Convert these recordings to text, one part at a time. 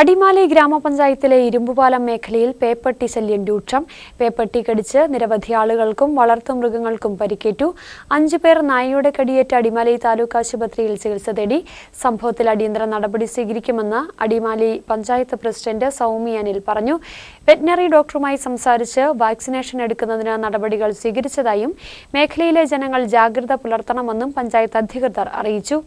അടിമാലി ഗ്രാമപഞ്ചായത്തിലെ ഇരുമ്പുപാലം മേഖലയിൽ പേപ്പട്ടി ശല്യം രൂക്ഷം. പേപ്പട്ടി കടിച്ച് നിരവധി ആളുകൾക്കും വളർത്തുമൃഗങ്ങൾക്കും പരിക്കേറ്റു. അഞ്ചു പേർ നായയുടെ കടിയേറ്റ് അടിമാലി താലൂക്ക് ആശുപത്രിയിൽ ചികിത്സ തേടി. സംഭവത്തിൽ അടിയന്തര നടപടി സ്വീകരിക്കുമെന്ന് അടിമാലി പഞ്ചായത്ത് പ്രസിഡന്റ് സൗമി അനിൽ പറഞ്ഞു. വെറ്റിനറി ഡോക്ടറുമായി സംസാരിച്ച് വാക്സിനേഷൻ എടുക്കുന്നതിന് നടപടികൾ സ്വീകരിച്ചതായും മേഖലയിലെ ജനങ്ങൾ ജാഗ്രത പുലർത്തണമെന്നും പഞ്ചായത്ത് അധികൃതർ അറിയിച്ചു.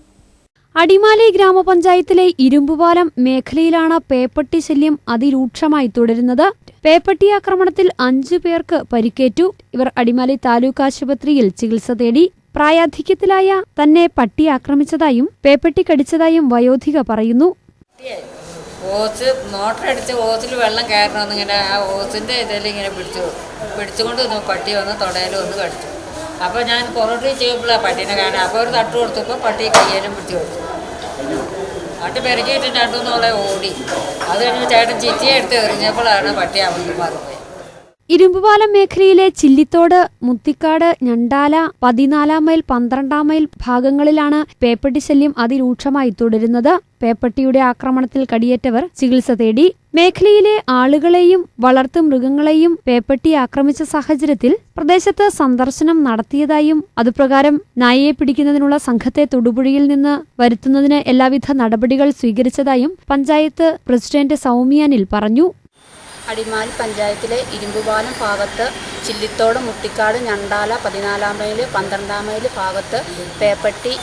അടിമാലി ഗ്രാമപഞ്ചായത്തിലെ ഇരുമ്പുപാലം മേഖലയിലാണ് പേപ്പട്ടി ശല്യം അതിരൂക്ഷമായി തുടരുന്നത്. പേപ്പട്ടി ആക്രമണത്തിൽ അഞ്ചു പേർക്ക് പരിക്കേറ്റു. ഇവർ അടിമാലി താലൂക്ക് ആശുപത്രിയിൽ ചികിത്സ തേടി പ്രായാധിക്യത്തിലായ തന്നെ പട്ടി ആക്രമിച്ചതായും പേപ്പട്ടി കടിച്ചതായും വയോധിക പറയുന്നു. ഓസ് മോട്ടർ അടിച്ച് ഓസിൽ വെള്ളം കയറണമെന്ന് ഇങ്ങനെ ആ ഓസിന്റെ ഇതിൽ ഇങ്ങനെ പിടിച്ചു പിടിച്ചുകൊണ്ട് പട്ടി വന്ന് തൊടയിൽ വന്ന് കടിച്ചു. അപ്പോൾ ഞാൻ പുറത്ത് ചെയ്യുമ്പോഴാണ് പട്ടീനെ കാണാൻ അപ്പോൾ ഒരു തട്ട് കൊടുത്തപ്പോൾ പട്ടി കയ്യേലും പിടിച്ചു കൊടുത്തു പട്ടി പെരുകിയിട്ട് രണ്ടുമൂന്നോളെ ഓടി. അത് കഴിഞ്ഞ് ചേട്ടൻ ചിറ്റിയെ എടുത്ത് എറിഞ്ഞപ്പോഴാണ് പട്ടി അവർക്ക് മാറിപ്പോയി ഇരുമ്പുപാലം മേഖലയിലെ ചില്ലിത്തോട് മുത്തിക്കാട് ഞണ്ടാല പതിനാലാം മൈൽ പന്ത്രണ്ടാം മൈൽ ഭാഗങ്ങളിലാണ് പേപ്പട്ടി ശല്യം അതിരൂക്ഷമായി തുടരുന്നത്. പേപ്പട്ടിയുടെ ആക്രമണത്തിൽ കടിയേറ്റവർ ചികിത്സ തേടി. മേഖലയിലെ ആളുകളെയും വളർത്തു മൃഗങ്ങളെയും പേപ്പട്ടി ആക്രമിച്ച സാഹചര്യത്തിൽ പ്രദേശത്ത് സന്ദർശനം നടത്തിയതായും അതുപ്രകാരം നായയെ പിടിക്കുന്നതിനുള്ള സംഘത്തെ തൊടുപുഴയിൽ നിന്ന് വരുത്തുന്നതിന് എല്ലാവിധ നടപടികൾ സ്വീകരിച്ചതായും പഞ്ചായത്ത് പ്രസിഡന്റ് സൗമ്യാനിൽ പറഞ്ഞു. അടിമാലി പഞ്ചായത്തിലെ ഇരുമ്പുപാലം ഭാഗത്ത് ചില്ലിത്തോട് മുട്ടിക്കാട് ഞണ്ടാല പതിനാലാം മൈൽ പന്ത്രണ്ടാം മൈൽ ഭാഗത്ത് പേപ്പട്ടി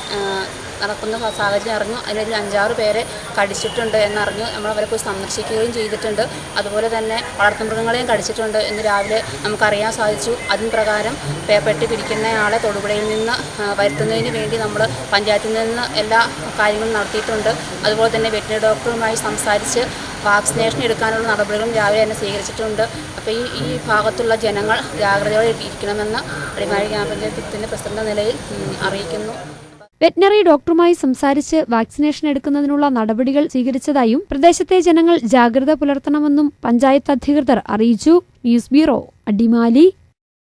നടക്കുന്ന സാഹചര്യം അറിഞ്ഞു. അതിലൊരു അഞ്ചാറ് പേരെ കടിച്ചിട്ടുണ്ട് എന്നറിഞ്ഞു. നമ്മൾ അവരെ പോയി സന്ദർശിക്കുകയും ചെയ്തിട്ടുണ്ട്. അതുപോലെ തന്നെ വളർത്തുമൃഗങ്ങളെയും കടിച്ചിട്ടുണ്ട് എന്ന് രാവിലെ നമുക്കറിയാൻ സാധിച്ചു. അതിന് പ്രകാരം പേപ്പട്ടി പിടിക്കുന്നയാളെ തൊടുപുഴയിൽ നിന്ന് വരുത്തുന്നതിന് വേണ്ടി നമ്മൾ പഞ്ചായത്തിൽ നിന്ന് എല്ലാ കാര്യങ്ങളും നടത്തിയിട്ടുണ്ട്. അതുപോലെ തന്നെ വെറ്റിനറി ഡോക്ടറുമായി സംസാരിച്ച് വാക്സിനേഷൻ എടുക്കാനുള്ള നടപടികളും രാവിലെ തന്നെ സ്വീകരിച്ചിട്ടുണ്ട്. അപ്പോൾ ഈ ഈ ഭാഗത്തുള്ള ജനങ്ങൾ ജാഗ്രതയോടെ ഇരിക്കണമെന്ന് അടിമാലി ഗ്രാമപഞ്ചായത്തിന്റെ പ്രസിഡന്റ് നിലയിൽ അറിയിക്കുന്നു. വെറ്റിനറി ഡോക്ടറുമായി സംസാരിച്ച് വാക്സിനേഷൻ എടുക്കുന്നതിനുള്ള നടപടികൾ സ്വീകരിച്ചതായും പ്രദേശത്തെ ജനങ്ങൾ ജാഗ്രത പുലർത്തണമെന്നും പഞ്ചായത്ത് അധികൃതർ അറിയിച്ചു. News bureau Adimali.